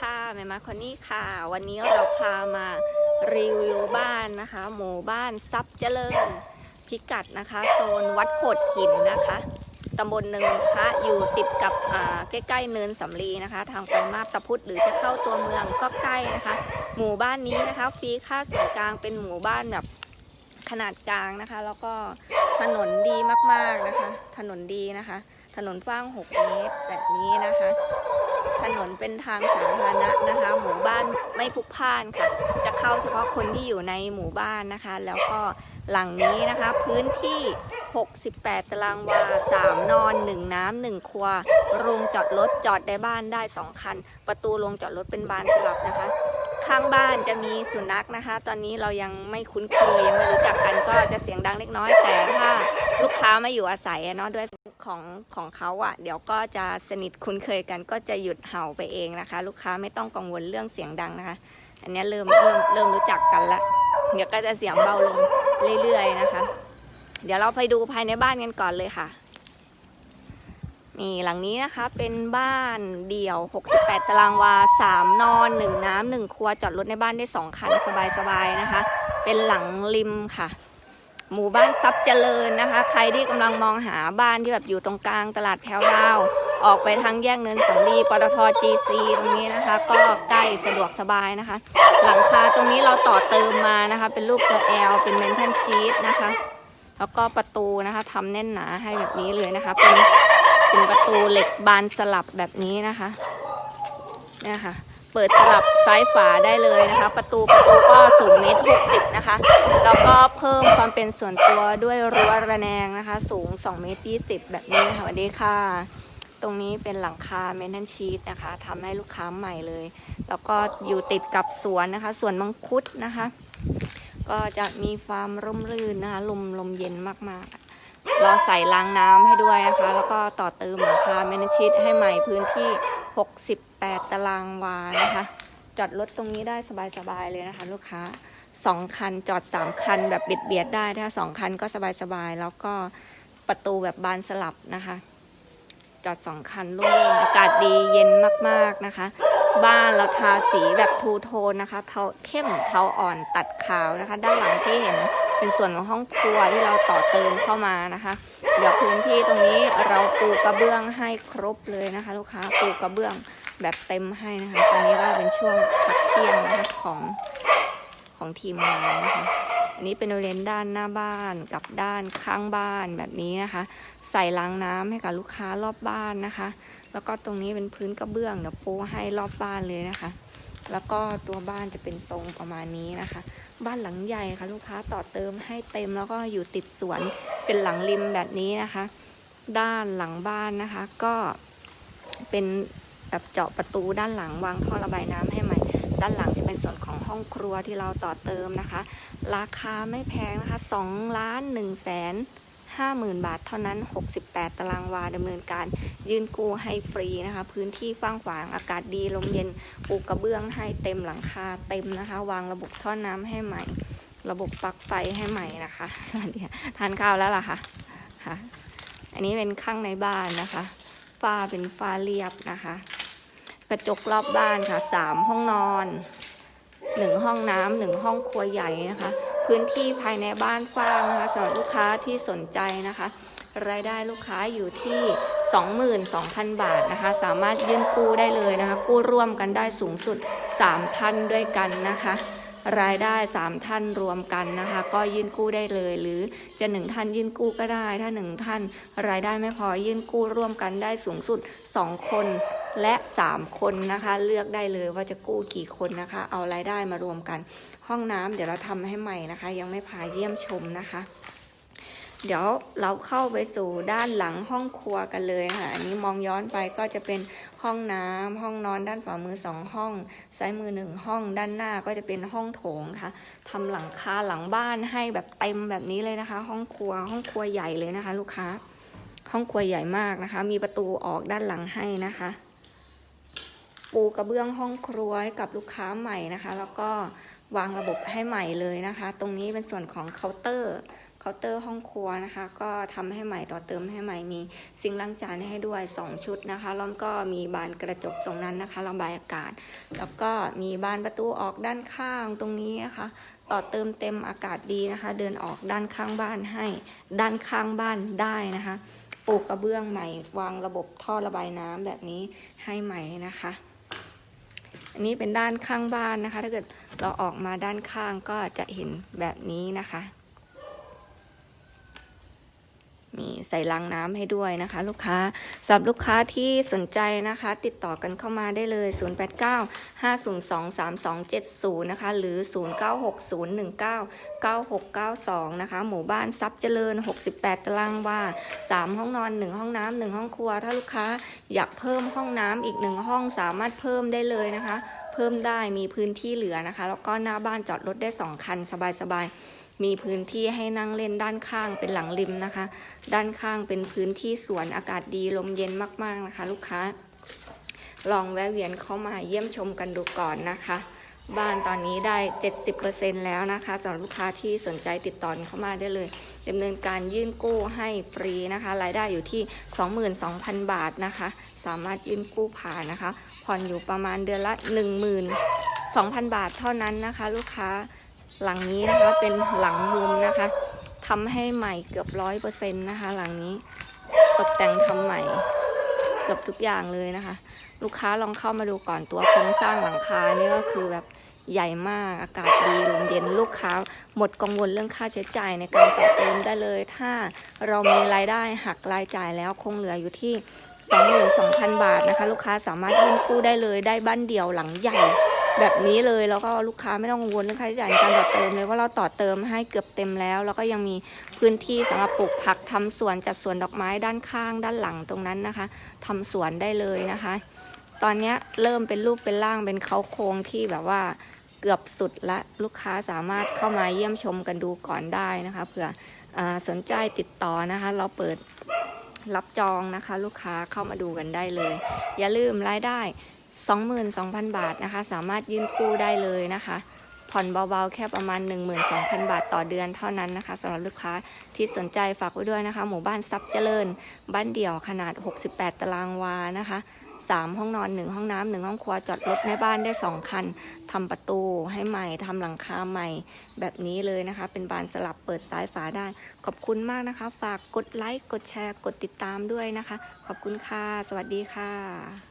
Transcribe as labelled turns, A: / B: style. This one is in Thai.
A: ค่ะแม่มาคนนี้ค่ะ วันนี้เราพามารีวิวบ้านนะคะ หมู่บ้านซับเจริญพิกัดนะคะโซนวัดโขดหินนะคะตำบลเนินพระอยู่ติดกับใกล้ๆเนินสำลีนะคะ ทางไปมาบตาพุธหรือจะเข้าตัวเมืองก็ใกล้นะคะ หมู่บ้านนี้นะคะฟรีค่าส่วนกลางเป็นหมู่บ้านแบบขนาดกลางนะคะ แล้วก็ถนนดีมากๆนะคะ ถนนดีนะคะ ถนนกว้าง 6 เมตรแบบนี้นะคะ นนเป็นทางสาธารณะนะคะ หมู่บ้านไม่พลุกพ่านค่ะ จะเข้าเฉพาะคนที่อยู่ในหมู่บ้านนะคะ แล้วก็หลังนี้นะคะ พื้นที่ 68 ตารางวา 3 นอน 1 น้ำ 1 ครัว โรงจอดรถจอดในบ้านได้ 2 คัน ประตูโรงจอดรถเป็นบานสลับนะคะ ข้างบ้านจะมีสุนัขนะคะ ตอนนี้เรายังไม่คุ้นเคยยังไม่รู้จักกันก็จะเสียงดังเล็กน้อยแต่ถ้าลูกค้าม่อยู่อาศัยเนาะด้วย ของของเขาอะ่ะ เดี๋ยวก็จะสนิทคุ้นเคยกันก็จะหยุดเห่าไปเองนะคะ ลูกค้าไม่ต้องกังวลเรื่องเสียงดังนะคะ อันนี้เริ่มเริ่มเริ่มรู้จักกันละเดี๋ยวก็จะเสียงเบาลงเรื่อยๆนะคะ เดี๋ยวเราไปดูภายในบ้านกันก่อนเลยค่ะนี่หลังนี้นะคะเป็นบ้านเดี่ยว 68 ตารางวา 3 นอน 1 น้ำ1ครัวจอดรถในบ้านได้ 2 คันสบายๆนะคะ เป็นหลังริมค่ะ หมู่บ้านซับเจริญนะคะ ใครที่กำลังมองหาบ้านที่แบบอยู่ตรงกลางตลาดแพรวดาว ออกไปทางแยกเนินสำลีปตท GC ตรงนี้นะคะ ก็ใกล้สะดวกสบายนะคะ หลังคาตรงนี้เราต่อเติมมานะคะ เป็นรูปตัว L เป็นเมนทันชีตนะคะ แล้วก็ประตูนะคะทำแน่นหนาให้แบบนี้เลยนะคะ เป็นเป็นประตูเหล็กบานสลับแบบนี้นะคะเนี่ยค่ะ เปิดสลับซ้ายฝาได้เลยนะคะ ประตูประตูก็สูงเมตรหกสิบนะคะ แล้วก็เพิ่มความเป็นส่วนตัวด้วยรั้วระแนงนะคะ สูง2เมตรยี่สิบแบบนี้นะคะสวัสดีค่ะ ตรงนี้เป็นหลังคาเมนทันชีตนะคะทำให้ลูกค้าใหม่เลย แล้วก็อยู่ติดกับสวนนะคะสวนมังคุดนะคะ ก็จะมีความร่มรื่นนะคะลมลมเย็นมากๆเราใส่รางน้ำให้ด้วยนะคะ แล้วก็ต่อเติมหลังคาเมนชิตให้ใหม่พื้นที่ 68 ตารางวานะคะ จอดรถตรงนี้ได้สบายๆเลยนะคะ ลูกค้า 2 คันจอด 3 คันแบบเบียดเบียดๆได้ถ้า2คันก็สบายๆ แล้วก็ประตูแบบบานสลับนะคะ จอด 2 คันโล่งอากาศดีเย็นมากๆนะคะ บ้านเราทาสีแบบทูโทนนะคะ เทาเข้มเทาอ่อนตัดขาวนะคะ ด้านหลังที่เห็น เป็นส่วนของห้องครัวที่เราต่อเติมเข้ามานะคะ เดี๋ยวพื้นที่ตรงนี้เราปูกระเบื้องให้ครบเลยนะคะ ลูกค้าปูกระเบื้องแบบเต็มให้นะคะ ตอนนี้ก็เป็นช่วงพักเที่ยงนะคะของของทีมงานนะคะ อันนี้เป็นบริเวณด้านหน้าบ้านกับด้านข้างบ้านแบบนี้นะคะ ใส่ล้างน้ำให้กับลูกค้ารอบบ้านนะคะ แล้วก็ตรงนี้เป็นพื้นกระเบื้องเดี๋ยวปูให้รอบบ้านเลยนะคะ แล้วก็ตัวบ้านจะเป็นทรงประมาณนี้นะคะ บ้านหลังใหญ่ค่ะ ลูกค้าต่อเติมให้เต็มแล้วก็อยู่ติดสวนเป็นหลังริมแบบนี้นะคะ ด้านหลังบ้านนะคะ ก็เป็นแบบเจาะประตูด้านหลังวางท่อระบายน้ำให้ใหม่ ด้านหลังจะเป็นส่วนของห้องครัวที่เราต่อเติมนะคะ ราคาไม่แพงนะคะ2ล้าน1แสน 50,000 บาทเท่านั้น 68 ตารางวาดำเนินการยื่นกู้ให้ฟรีนะคะ พื้นที่กว้างขวางอากาศดีลมเย็นปูกระเบื้องให้เต็มหลังคาเต็มนะคะ วางระบบท่อน้ำให้ใหม่ ระบบปลั๊กไฟให้ใหม่นะคะสวัสดีค่ะทานข้าวแล้วล่ะคะค่ะ อันนี้เป็นข้างในบ้านนะคะฝ้าเป็นฝ้าเรียบนะคะ กระจกรอบบ้านค่ะสามห้องนอนหนึ่งห้องน้ำหนึ่งห้องครัวใหญ่นะคะ พื้นที่ภายในบ้านกว้างนะคะสำหรับลูกค้าที่สนใจนะคะ รายได้ลูกค้าอยู่ที่ 22,000 บาทนะคะ สามารถยื่นกู้ได้เลยนะคะ กู้ร่วมกันได้สูงสุด 3 ท่านด้วยกันนะคะรายได้ 3 ท่านรวมกันนะคะ ก็ยื่นกู้ได้เลย หรือจะ 1 ท่านยื่นกู้ก็ได้ ถ้า 1 ท่านรายได้ไม่พอยื่นกู้ร่วมกันได้สูงสุด 2 คน และ 3 คนนะคะ เลือกได้เลยว่าจะกู้กี่คนนะคะ เอารายได้มารวมกัน ห้องน้ำเดี๋ยวเราทำให้ใหม่นะคะ ยังไม่พาเยี่ยมชมนะคะ เดี๋ยวเราเข้าไปสู่ด้านหลังห้องครัวกันเลยค่ะอันนี้มองย้อนไปก็จะเป็นห้องน้ำห้องนอนด้านฝ่ามือสองห้อง ซ้ายมือหนึ่งห้อง ด้านหน้าก็จะเป็นห้องโถงค่ะทำหลังคาหลังบ้านให้แบบเต็มแบบนี้เลยนะคะ ห้องครัวห้องครัวใหญ่เลยนะคะ ลูกค้า ห้องครัวใหญ่มากนะคะ มีประตูออกด้านหลังให้นะคะ ปูกระเบื้องห้องครัวให้กับลูกค้าใหม่นะคะ แล้วก็วางระบบให้ใหม่เลยนะคะ ตรงนี้เป็นส่วนของเคาน์เตอร์เคาน์เตอร์ห้องครัวนะคะ ก็ทำให้ใหม่ต่อเติมให้ใหม่มีซิงล้างจานให้ด้วย 2 ชุดนะคะแล้วก็มีบานกระจกตรงนั้นนะคะระบายอากาศ แล้วก็มีบานประตูออกด้านข้างตรงนี้นะคะ ต่อเติมเต็มอากาศดีนะคะ เดินออกด้านข้างบ้านให้ด้านข้างบ้านได้นะคะปลูกกระเบื้องใหม่ วางระบบท่อระบายน้ำแบบนี้ให้ใหม่นะคะ อันนี้เป็นด้านข้างบ้านนะคะ ถ้าเกิดเราออกมาด้านข้างก็จะเห็นแบบนี้นะคะ มีใส่ลังน้ำให้ด้วยนะคะ ลูกค้าสำหรับลูกค้าที่สนใจนะคะ ติดต่อกันเข้ามาได้เลย 089 502 3270 นะคะ หรือ 096019 9692 นะคะ หมู่บ้านทรัพย์เจริญ 68 ตารางวา3 ห้องนอน 1 ห้องน้ำ1ห้องครัว ถ้าลูกค้าอยากเพิ่มห้องน้ำอีก 1 ห้องสามารถเพิ่มได้เลยนะคะ เพิ่มได้มีพื้นที่เหลือนะคะ แล้วก็หน้าบ้านจอดรถได้ 2 คันสบายๆ มีพื้นที่ให้นั่งเล่นด้านข้างเป็นหลังริมนะคะ ด้านข้างเป็นพื้นที่สวนอากาศดีลมเย็นมากๆนะคะ ลูกค้า ลองแวะเวียนเข้ามาเยี่ยมชมกันดูก่อนนะคะ บ้านตอนนี้ได้ 70%แล้วนะคะสำหรับลูกค้าที่สนใจติดต่อเข้ามาได้เลยดำเนินการยื่นกู้ให้ฟรีนะคะ รายได้อยู่ที่ 22,000 บาทนะคะ สามารถยื่นกู้ผ่านนะคะ ผ่อนอยู่ประมาณเดือนละ12,000 บาทเท่านั้นนะคะ ลูกค้า หลังนี้นะคะเป็นหลังมุมนะคะทำให้ใหม่เกือบร้อยเปอร์เซ็นต์นะคะ หลังนี้ตกแต่งทำใหม่เกือบทุกอย่างเลยนะคะ ลูกค้าลองเข้ามาดูก่อนตัวโครงสร้างหลังคานี่ก็คือแบบใหญ่มากอากาศดีลมเย็นลูกค้า หมดกังวลเรื่องค่าใช้จ่ายในการต่อเติมได้เลย ถ้าเรามีรายได้หักรายจ่ายแล้วคงเหลืออยู่ที่ 22,000 บาทนะคะ ลูกค้าสามารถยื่นกู้ได้เลยได้บ้านเดี่ยวหลังใหญ่ แบบนี้เลยแล้วก็ลูกค้าไม่ต้องกังวลเรื่องค่าใช้จ่ายในการต่อเติมเลยว่าเราต่อเติมให้เกือบเต็มแล้ว แล้วก็ยังมีพื้นที่สำหรับปลูกผักทำสวนจัดสวนดอกไม้ด้านข้างด้านหลังตรงนั้นนะคะทำสวนได้เลยนะคะ ตอนนี้เริ่มเป็นรูปเป็นร่างเป็นเขาโครงที่แบบว่าเกือบสุดละลูกค้าสามารถเข้ามาเยี่ยมชมกันดูก่อนได้นะคะเผื่ออสนใจติดต่อนะคะ เราเปิดรับจองนะคะ ลูกค้าเข้ามาดูกันได้เลย อย่าลืมรายได้ 22,000 บาทนะคะ สามารถยื่นกู้ได้เลยนะคะ ผ่อนเบาๆ แค่ประมาณ 12,000 บาทต่อเดือนเท่านั้นนะคะสำหรับลูกค้าที่สนใจฝากไว้ด้วยนะคะ หมู่บ้านทรัพย์เจริญ บ้านเดี่ยวขนาด 68 ตารางวานะคะ3ห้องนอน1ห้องน้ำหนึ่งห้องครัวจอดรถในบ้านได้2คันทำประตูให้ใหม่ทำหลังคาใหม่ แบบนี้เลยนะคะ เป็นบานสลับเปิดซ้ายฝาได้ ขอบคุณมากนะคะ ฝากกดไลค์ กดแชร์ กดติดตามด้วยนะคะ ขอบคุณค่ะ สวัสดีค่ะ